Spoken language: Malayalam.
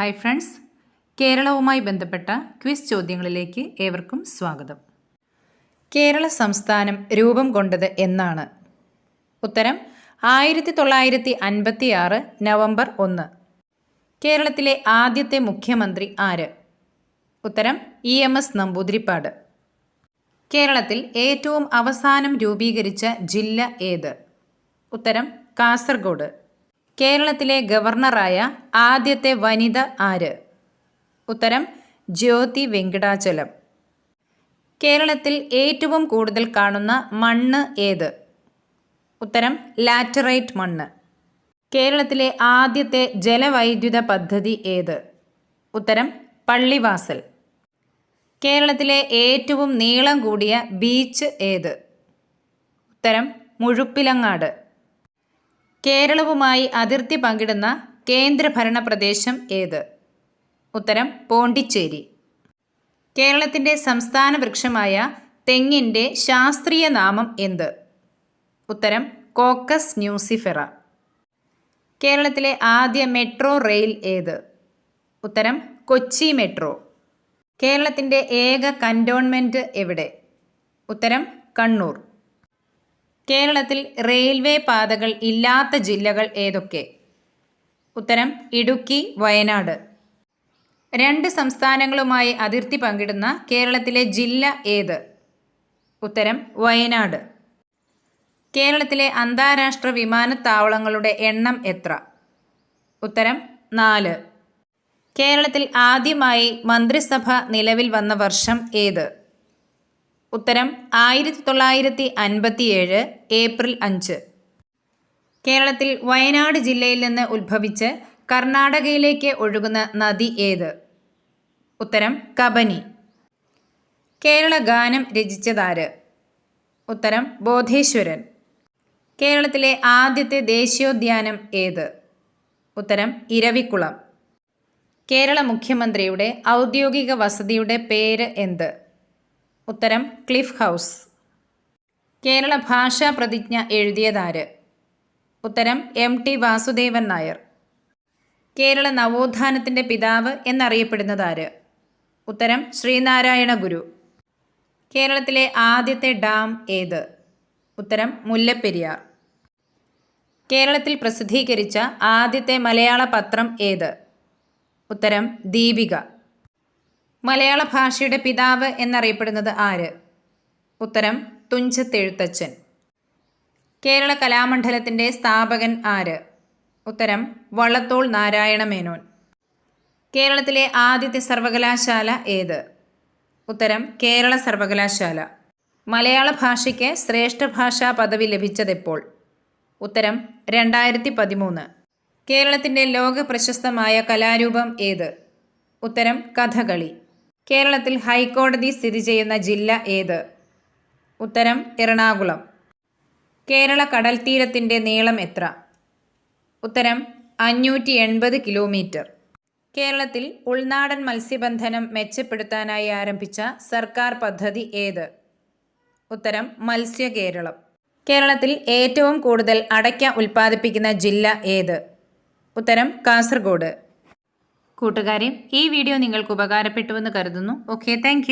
ഹായ് ഫ്രണ്ട്സ് കേരളവുമായി ബന്ധപ്പെട്ട ക്വിസ് ചോദ്യങ്ങളിലേക്ക് ഏവർക്കും സ്വാഗതം. കേരള സംസ്ഥാനം രൂപം കൊണ്ടത് എന്നാണ്. ഉത്തരം ആയിരത്തി തൊള്ളായിരത്തി അൻപത്തി ആറ് നവംബർ ഒന്ന്. കേരളത്തിലെ ആദ്യത്തെ മുഖ്യമന്ത്രി ആര്? ഉത്തരം ഇ എം എസ് നമ്പൂതിരിപ്പാട്. കേരളത്തിൽ ഏറ്റവും അവസാനം രൂപീകരിച്ച ജില്ല ഏത്? ഉത്തരം കാസർഗോഡ്. കേരളത്തിലെ ഗവർണറായ ആദ്യത്തെ വനിത ആര്? ഉത്തരം ജ്യോതി വെങ്കടാചലം. കേരളത്തിൽ ഏറ്റവും കൂടുതൽ കാണുന്ന മണ്ണ് ഏത്? ഉത്തരം ലാറ്ററൈറ്റ് മണ്ണ്. കേരളത്തിലെ ആദ്യത്തെ ജലവൈദ്യുത പദ്ധതി ഏത്? ഉത്തരം പള്ളിവാസൽ. കേരളത്തിലെ ഏറ്റവും നീളം കൂടിയ ബീച്ച് ഏത്? ഉത്തരം മുഴുപ്പിലങ്ങാട്. കേരളവുമായി അതിർത്തി പങ്കിടുന്ന കേന്ദ്രഭരണ പ്രദേശം ഏത്? ഉത്തരം പോണ്ടിച്ചേരി. കേരളത്തിന്റെ സംസ്ഥാന വൃക്ഷമായ തെങ്ങിന്റെ ശാസ്ത്രീയ നാമം എന്ത്? ഉത്തരം കോക്കസ് ന്യൂസിഫെറ. കേരളത്തിലെ ആദ്യ മെട്രോ റെയിൽ ഏത്? ഉത്തരം കൊച്ചി മെട്രോ. കേരളത്തിന്റെ ഏക കന്റോൺമെന്റ് എവിടെ? ഉത്തരം കണ്ണൂർ. കേരളത്തിൽ റെയിൽവേ പാതകൾ ഇല്ലാത്ത ജില്ലകൾ ഏതൊക്കെ? ഉത്തരം ഇടുക്കി വയനാട്. രണ്ട് സംസ്ഥാനങ്ങളുമായി അതിർത്തി പങ്കിടുന്ന കേരളത്തിലെ ജില്ല ഏത്? ഉത്തരം വയനാട്. കേരളത്തിലെ അന്താരാഷ്ട്ര വിമാനത്താവളങ്ങളുടെ എണ്ണം എത്ര? ഉത്തരം നാല്. കേരളത്തിൽ ആദ്യമായി മന്ത്രിസഭ നിലവിൽ വന്ന വർഷം ഏത്? ഉത്തരം ആയിരത്തി തൊള്ളായിരത്തി അൻപത്തിയേഴ് ഏപ്രിൽ അഞ്ച്. കേരളത്തിൽ വയനാട് ജില്ലയിൽ നിന്ന് ഉത്ഭവിച്ച് കർണാടകയിലേക്ക് ഒഴുകുന്ന നദി ഏത്? ഉത്തരം കബനി. കേരള ഗാനം രചിച്ചതാര്? ഉത്തരം ബോധേശ്വരൻ. കേരളത്തിലെ ആദ്യത്തെ ദേശീയോദ്യാനം ഏത്? ഉത്തരം ഇരവിക്കുളം. കേരള മുഖ്യമന്ത്രിയുടെ ഔദ്യോഗിക വസതിയുടെ പേര് എന്ത്? ഉത്തരം ക്ലിഫ് ഹൗസ്. കേരള ഭാഷാ പ്രതിജ്ഞ എഴുതിയതാര്? ഉത്തരം എം ടി വാസുദേവൻ നായർ. കേരള നവോത്ഥാനത്തിന്റെ പിതാവ് എന്നറിയപ്പെടുന്നതാര്? ഉത്തരം ശ്രീനാരായണ ഗുരു. കേരളത്തിലെ ആദ്യത്തെ ഡാം ഏത്? ഉത്തരം മുല്ലപ്പെരിയാർ. കേരളത്തിൽ പ്രസിദ്ധീകരിച്ച ആദ്യത്തെ മലയാള പത്രം ഏത്? ഉത്തരം ദീപിക. മലയാള ഭാഷയുടെ പിതാവ് എന്നറിയപ്പെടുന്നത് ആര്? ഉത്തരം തുഞ്ചത്തെഴുത്തച്ഛൻ. കേരള കലാമണ്ഡലത്തിന്റെ സ്ഥാപകൻ ആര്? ഉത്തരം വള്ളത്തോൾ നാരായണ മേനോൻ കേരളത്തിലെ ആദ്യത്തെ സർവകലാശാല ഏത്? ഉത്തരം കേരള സർവകലാശാല. മലയാള ഭാഷയ്ക്ക് ശ്രേഷ്ഠ ഭാഷാ പദവി ലഭിച്ചതെപ്പോൾ? ഉത്തരം രണ്ടായിരത്തി പതിമൂന്ന് കേരളത്തിന്റെ ലോക പ്രശസ്തമായ കലാരൂപം ഏത്? ഉത്തരം കഥകളി. കേരളത്തിൽ ഹൈക്കോടതി സ്ഥിതി ചെയ്യുന്ന ജില്ല ഏത്? ഉത്തരം എറണാകുളം. കേരള കടൽ തീരത്തിന്റെ നീളം എത്ര? ഉത്തരം അഞ്ഞൂറ്റി എൺപത് കിലോമീറ്റർ. കേരളത്തിൽ ഉൾനാടൻ മത്സ്യബന്ധനം മെച്ചപ്പെടുത്താനായി ആരംഭിച്ച സർക്കാർ പദ്ധതി ഏത്? ഉത്തരം മത്സ്യ കേരളം. കേരളത്തിൽ ഏറ്റവും കൂടുതൽ അടയ്ക്ക ഉൽപ്പാദിപ്പിക്കുന്ന ജില്ല ഏത്? ഉത്തരം കാസർഗോഡ്. കൂട്ടുകാരെ ഈ വീഡിയോ നിങ്ങൾക്ക് ഉപകാരപ്പെട്ടുവെന്ന് കരുതുന്നു. Okay thank